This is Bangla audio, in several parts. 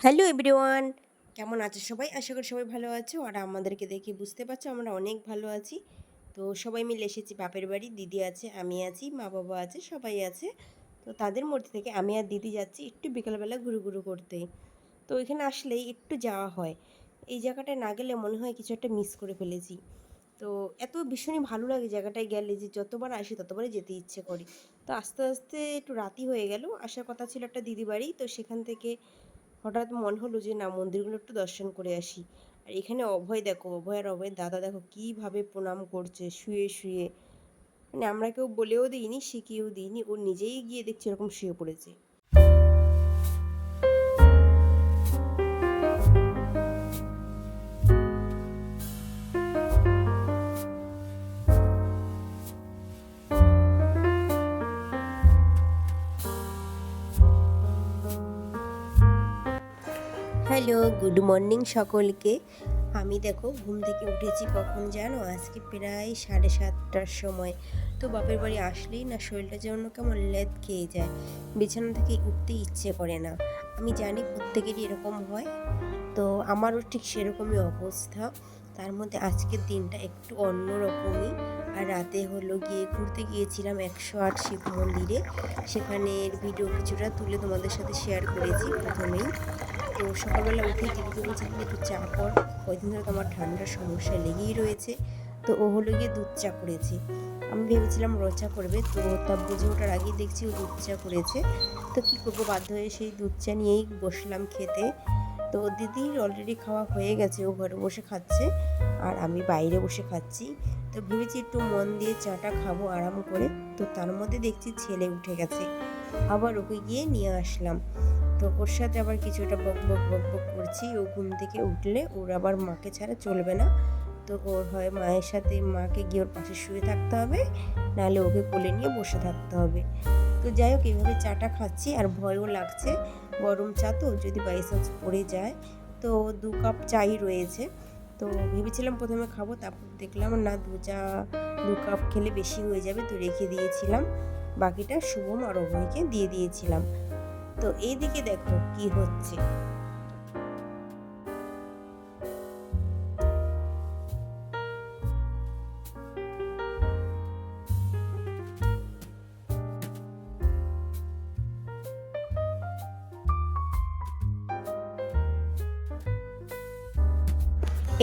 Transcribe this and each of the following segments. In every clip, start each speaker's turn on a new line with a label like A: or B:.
A: হ্যালো এভরিওয়ান কেমন আছে সবাই? আশা করি সবাই ভালো আছো। আর আমাদেরকে দেখে বুঝতে পারছ আমরা অনেক ভালো আছি। তো সবাই মিলে এসেছি বাপের বাড়ি। দিদি আছে, আমি আছি, মা বাবা আছে, সবাই আছে। তো তাদের মধ্যে থেকে আমি আর দিদি যাচ্ছি একটু বিকালবেলা ঘুরু ঘুরু করতে। তো এখানে আসলেই একটু যাওয়া হয়। এই জায়গাটায় না গেলে মনে হয় কিছু একটা মিস করে ফেলেছি। তো এত ভীষণই ভালো লাগে জায়গাটায় গেলে যে যতবার আসি ততবারই যেতে ইচ্ছে করি। তো আস্তে আস্তে একটু রাতি হয়ে গেল। আসার কথা ছিল একটা দিদি বাড়ি। তো সেখান থেকে হঠাৎ মনে হলো যে, না, মন্দিরগুলো একটু দর্শন করে আসি। আর এখানে অভয় দেখো, অভয় আর অভয় দাদা দেখো কীভাবে প্রণাম করছে, শুয়ে শুয়ে। মানে আমরা কেউ বলেও দিইনি, শিখিয়েও দিইনি, ও নিজেই গিয়ে দেখছি এরকম শুয়ে পড়েছে। হ্যালো, গুড মর্নিং সকলকে। আমি দেখো, ঘুম থেকে উঠেছি কখন জানো? আজকে প্রায় সাড়ে সাতটার সময়। তো বাপের বাড়ি আসলেই না, শরীরটা যেন কেমন লেদ খেয়ে যায়। বিছানা থেকে উঠতে ইচ্ছে করে না। আমি জানি প্রত্যেকেরই এরকম হয়। তো আমারও ঠিক সেরকমই অবস্থা। তার মধ্যে আজকের দিনটা একটু অন্যরকমই। আর রাতে হলো গিয়ে ঘুরতে গিয়েছিলাম একশো আট শিব মন্দিরে। সেখানের ভিডিও কিছুটা তুলে তোমাদের সাথে শেয়ার করেছি প্রথমেই। তো সকালবেলা উঠেই দিদিকে বলছিলাম একটু চা কর কয়েকদিন ধরে তো আমার ঠান্ডার সমস্যা লেগেই রয়েছে। তো ও হলো গিয়ে দুধ চা করেছে। আমি ভেবেছিলাম রচা করবে। তো তা বুঝে ওঠার আগেই দেখছি ও দুধ চা করেছে। তো কী করব? বাধ্য হয়ে সেই দুধ চা নিয়েই বসলাম খেতে। তো দিদির অলরেডি খাওয়া হয়ে গেছে। ও ঘরে বসে খাচ্ছে। আর আমি বাইরে বসে খাচ্ছি। তো ভেবেছি একটু মন দিয়ে চাটা খাব আরাম করে। তো তার মধ্যে দেখছি ছেলে উঠে গেছে। আবার ওকে গিয়ে নিয়ে আসলাম। তো ওর সাথে আবার কিছুটা বক বক বক বক করছি। ও ঘুম থেকে উঠলে ওর আবার মাকে ছাড়া চলবে না। তো ওর হয় মায়ের সাথে মাকে গিয়ে ওর পাশে শুয়ে থাকতে হবে, নাহলে ওকে কোলে নিয়ে বসে থাকতে হবে। তো যাই হোক এইভাবে চাটা খাচ্ছি আর ভয়ও লাগছে। গরম চা তো, যদি বাই চান্স পড়ে যায়। তো দু কাপ চাই রয়েছে। তো ভেবেছিলাম প্রথমে খাব, তারপর দেখলাম না, দু চা, দু কাপ খেলে বেশি হয়ে যাবে, তো রেখে দিয়েছিলাম। বাকিটা শুভম আর অভয়কে দিয়ে দিয়েছিলাম। তো এইদিকে দেখো কি হচ্ছে।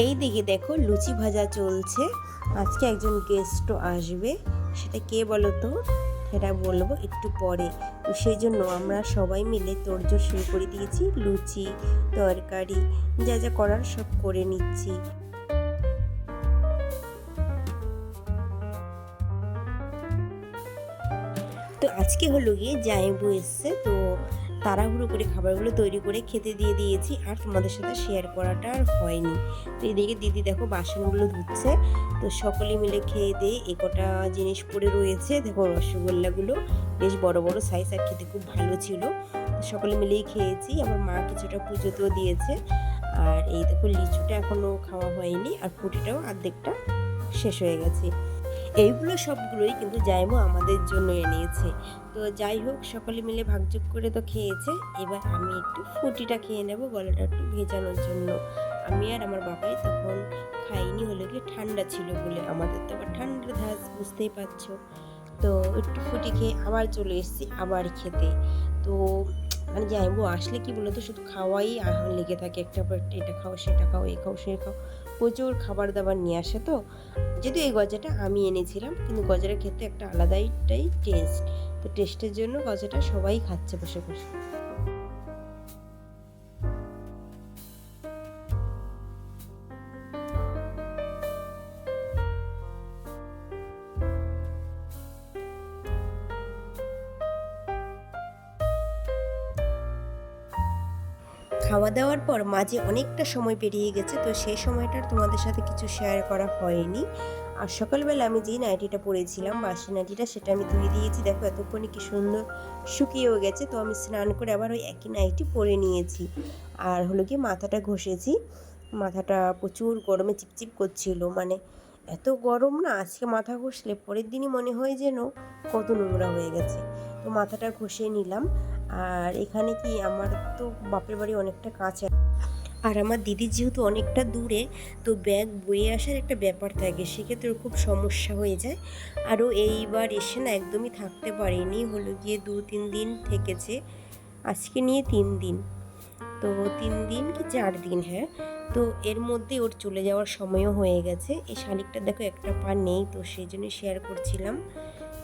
A: এই দিকে দেখো লুচি ভাজা চলছে। আজকে একজন গেস্টও আসবে। সেটা কে বলো তো সেটা বলব একটু পরে। তো সেই জন্য আমরা সবাই মিলে তোড়জোড় শুরু করে দিয়েছি। লুচি, তরকারি, যা যা করার সব করে নিচ্ছি। তো আজকে হলো গিয়ে জায়বু এসছে। তো তাড়াহুড়ো করে খাবারগুলো তৈরি করে খেতে দিয়ে দিয়েছি আর তোমাদের সাথে শেয়ার করাটা আর হয়নি। তো এদিকে দিদি দেখো বাসনগুলো ধুচ্ছে, তো সকলে মিলে খেয়ে দিয়ে এ কটা জিনিস পড়ে রয়েছে। দেখো রসগোল্লাগুলো বেশ বড় বড় সাইজ আর খেতে খুব ভালো ছিল। সকলে মিলেই খেয়েছি, আমার মা কিছুটা পুজোতেও দিয়েছে। আর এই দেখো লিচুটা এখনও খাওয়া হয়নি আর ফুটিটাও অর্ধেকটা শেষ হয়ে গেছে। এইগুলো সবগুলোই কিন্তু জাইমো আমাদের জন্য এনেছে। তো যাই হোক, সকলে মিলে ভাগযোগ করে তো খেয়েছে। এবার আমি একটু ফুটিটা খেয়ে নেব, গলাটা একটু ভেজানোর জন্য। আমি আর আমার বাবাই তখন খাইনি, হলো কি ঠান্ডা ছিল বলে। আমাদের তো আবার ঠান্ডার ধাস, বুঝতেই পারছ। তো একটু ফুটি খেয়ে আবার চলে এসেছি, আবার খেতে। তো মানে যাইবো আসলে কি বলতো, শুধু খাওয়াই লেগে থাকে। একটা পর একটা এটা খাও, সেটা খাও, এ খাও, সে খাও। প্রচুর খাবার দাবার নিয়ে আসে তো। যদিও এই গজাটা আমি এনেছিলাম, কিন্তু গজাটা খেতে একটা আলাদাইটাই টেস্ট তো টেস্টের জন্য গজাটা সবাই খাচ্ছে বসে বসে। খাওয়া দাওয়ার পর মাঝে অনেকটা সময় পেরিয়ে গেছে, তো সেই সময়টার তোমাদের সাথে কিছু শেয়ার করা হয়নি। আর সকালবেলা আমি যেই নাইটিটা পরেছিলাম, বাসি নাইটিটা সেটা আমি ধুয়ে দিয়েছি। দেখো এতক্ষণে কি সুন্দর শুকিয়েও গেছে, তো আমি স্নান করে আবার ওই একই নাইটি পরে নিয়েছি। আর হলো কি মাথাটা ঘষেছি, মাথাটা প্রচুর গরমে চিপচিপ করছিল। মানে এত গরম না, আজকে মাথা ঘষলে পরের দিনই মনে হয় যেন কত নোংরা হয়ে গেছে। তো মাথাটা ঘষে নিলাম আর এখানে কি আমার তো বাপের বাড়ি অনেকটা কাছে। আর আমার দিদি যেহেতু অনেকটা দূরে, তো ব্যাগ বয়ে আসার একটা ব্যাপার থাকে, সেক্ষেত্রে খুব সমস্যা হয়ে যায়। আরও এইবার এসে না একদমই থাকতে পারেনি, হলো গিয়ে দু তিন দিন থেকেছে, আজকে নিয়ে তিন দিন। তো তিন দিন কি চার দিন হ্যাঁ? তো এর মধ্যে ওর চলে যাওয়ার সময়ও হয়ে গেছে। এই শালিকটা দেখো একটা পা নেই, তো সেই জন্য শেয়ার করছিলাম।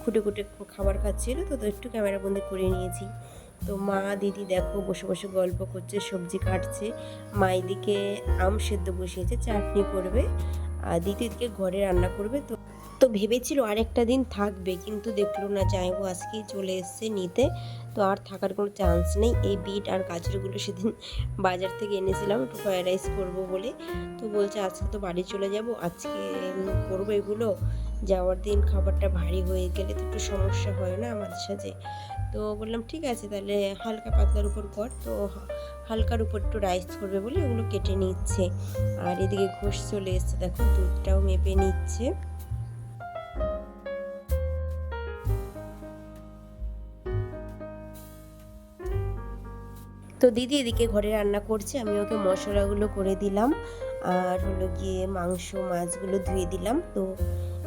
A: খুঁটে খুঁটে খাবার খাচ্ছিল, তো তো একটু ক্যামেরা বন্দি করে নিয়েছি। তো মা, দিদি দেখো বসে বসে গল্প করছে, সবজি কাটছে। মা এদিকে আম সেদ্ধ বসিয়েছে, চাটনি করবে। আর দিদি এদিকে ঘরে রান্না করবে। তো তো ভেবেছিল আরেকটা দিন থাকবে, কিন্তু দেখল না যাইবো আজকেই চলে এসছে নিতে। তো আর থাকার কোনো চান্স নেই। এই বিট আর গাজরগুলো সেদিন বাজার থেকে এনেছিলাম, একটু ফ্রায়েড রাইস করব বলে। তো বলছে, আজকে তো বাড়ি চলে যাব, আজকে করব এগুলো। যাওয়ার দিন খাবারটা ভারী হয়ে গেলে তো একটু সমস্যা হয় না আমাদের সাথে। তো বললাম, ঠিক আছে তাহলে হালকা পাতলার উপর কর। তো হালকার উপর একটু রাইস করবে বলে ওগুলো কেটে নিচ্ছে। আর এদিকে ঘোষ চলে এসছে, দেখো দুধটাও মেপে নিচ্ছে। তো দিদি এদিকে ঘরে রান্না করছে, আমি ওকে মশলাগুলো করে দিলাম। আর হলো গিয়ে মাংস, মাছগুলো ধুয়ে দিলাম। তো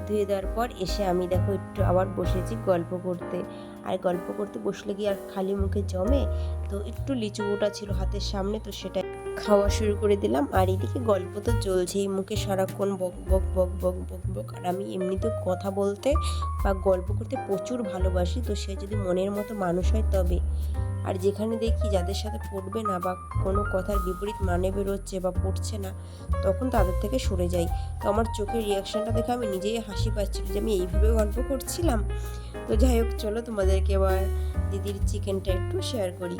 A: ধুয়ে দেওয়ার পর এসে আমি দেখো একটু আবার বসেছি গল্প করতে। আর গল্প করতে বসলে গিয়ে আর খালি মুখে জমে? তো একটু লিচু গোটা ছিল হাতের সামনে, তো সেটা খাওয়া শুরু করে দিলাম। আর এদিকে গল্প তো চলছেই, মুখে সারাক্ষণ বক বক বক বক বক বক। আর আমি এমনিতে কথা বলতে বা গল্প করতে প্রচুর ভালোবাসি, তো সে যদি মনের মতো মানুষ হয় তবে আর যেখানে দেখি যাদের সাথে পড়বে না বা কোনো কথার বিপরীত মানে বেরোচ্ছে বা পড়ছে না, তখন তাদের থেকে সরে যাই। তো আমার চোখের রিয়াকশানটা দেখে আমি নিজেই হাসি পাচ্ছিল যে আমি এইভাবে গল্প করছিলাম। তো যাই হোক, চলো তোমাদেরকে এবার দিদির চিকেনটা একটু শেয়ার করি।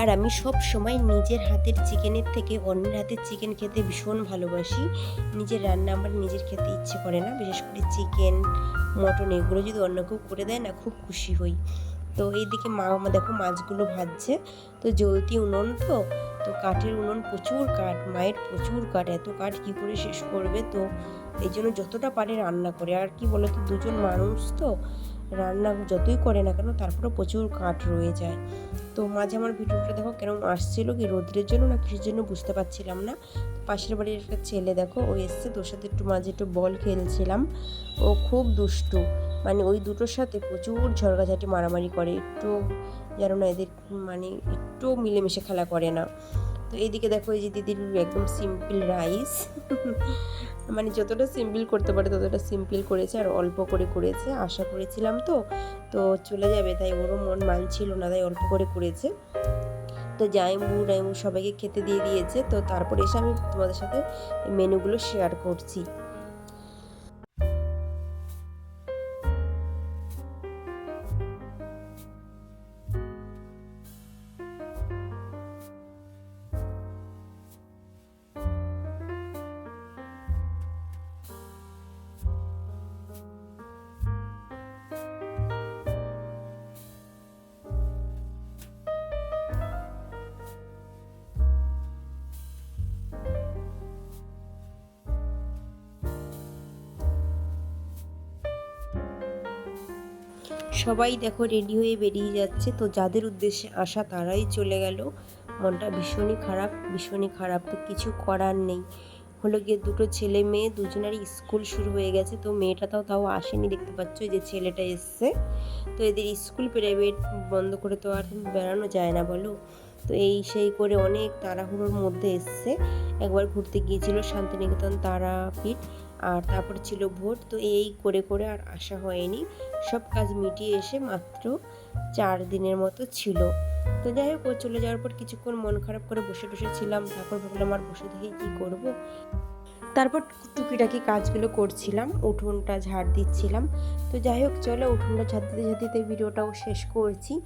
A: আর আমি সব সময় নিজের হাতের চিকেনের থেকে অন্যের হাতের চিকেন খেতে ভীষণ ভালোবাসি। নিজের রান্না আমার নিজের খেতে ইচ্ছে করে না, বিশেষ করে চিকেন, মটন এগুলো যদি অন্য কেউ করে দেয় না, খুব খুশি হই। তো এইদিকে মা আমার দেখো মাছগুলো ভাজছে, তো জ্বলতি উনুন তো তো কাঠের উনুন প্রচুর কাঠ, মায়ের প্রচুর কাঠ, এত কাঠ কী করে শেষ করবে তো? এই জন্য যতটা পারে রান্না করে, আর কি বলতো, দুজন মানুষ তো রান্না যতই করে না কেন, তারপরেও প্রচুর কাঠ রয়ে যায়। তো মাঝে আমার ভিডিওটা দেখো কেরম আসছিল কি, রোদ্রের জন্য না কিসের জন্য বুঝতে পারছিলাম না। পাশের বাড়ির একটা ছেলে দেখো, ও এসছে, তোর সাথে একটু মাঝে একটু বল খেলছিলাম। ও খুব দুষ্টু মানে ওই দুটোর সাথে প্রচুর ঝড়গাঝাটি মারামারি করে, একটু যেন না এদের মানে একটু মিলেমিশে খেলা করে না। তো এইদিকে দেখো এই যে দিদির একদম সিম্পল রাইস মানে যতটা সিম্পল করতে পারে ততটা সিম্পল করেছে আর অল্প করে করেছে, আশা করেছিলাম তো। তো চলে যাবে, তাই ওরও মন মানছিল না, তাই অল্প করে করেছে। তো জাইমু, রাইমু সবাইকে খেতে দিয়ে দিয়েছে, তো তারপরে এসে আমি তোমাদের সাথে মেনুগুলো শেয়ার করছি। সবাই দেখো রেডি হয়ে বেরিয়ে যাচ্ছে। তো যাদের উদ্দেশ্যে আসা তারাই চলে গেল। মনটা ভীষণই খারাপ ভীষণই খারাপ। তো কিছু করার নেই। হলো গিয়ে দুটো ছেলে মেয়ে, দুজনেরই স্কুল শুরু হয়ে গেছে। তো মেয়েটা তাও তাও আসেনি, দেখতে পাচ্ছ যে ছেলেটা এসছে। তো এদের স্কুল প্রাইভেট বন্ধ করে তো আর বেড়ানো যায় না বলো। তো এই সেই করে অনেক তাড়াহুড়োর মধ্যে এসছে। একবার ঘুরতে গিয়েছিল শান্তিনিকেতন তারাপীঠ। আর তারপর ছিল ভোট, তো এই করে করে আর আসা হয়নি। সব কাজ মিটিয়ে এসে মাত্র চার দিনের মতো ছিল। তো যাই হোক, ও চলে যাওয়ার পর কিছুক্ষণ মন খারাপ করে বসে বসে ছিলাম। তারপর ভাবলাম, আর বসে থেকে কী করব? তারপর টুকিটাকি কাজগুলো করছিলাম, উঠোনটা ঝাড় দিচ্ছিলাম। তো যাই হোক, চলো উঠোনটা ঝাড় দিতে ঝাড় দিতে ভিডিওটাও শেষ করছি।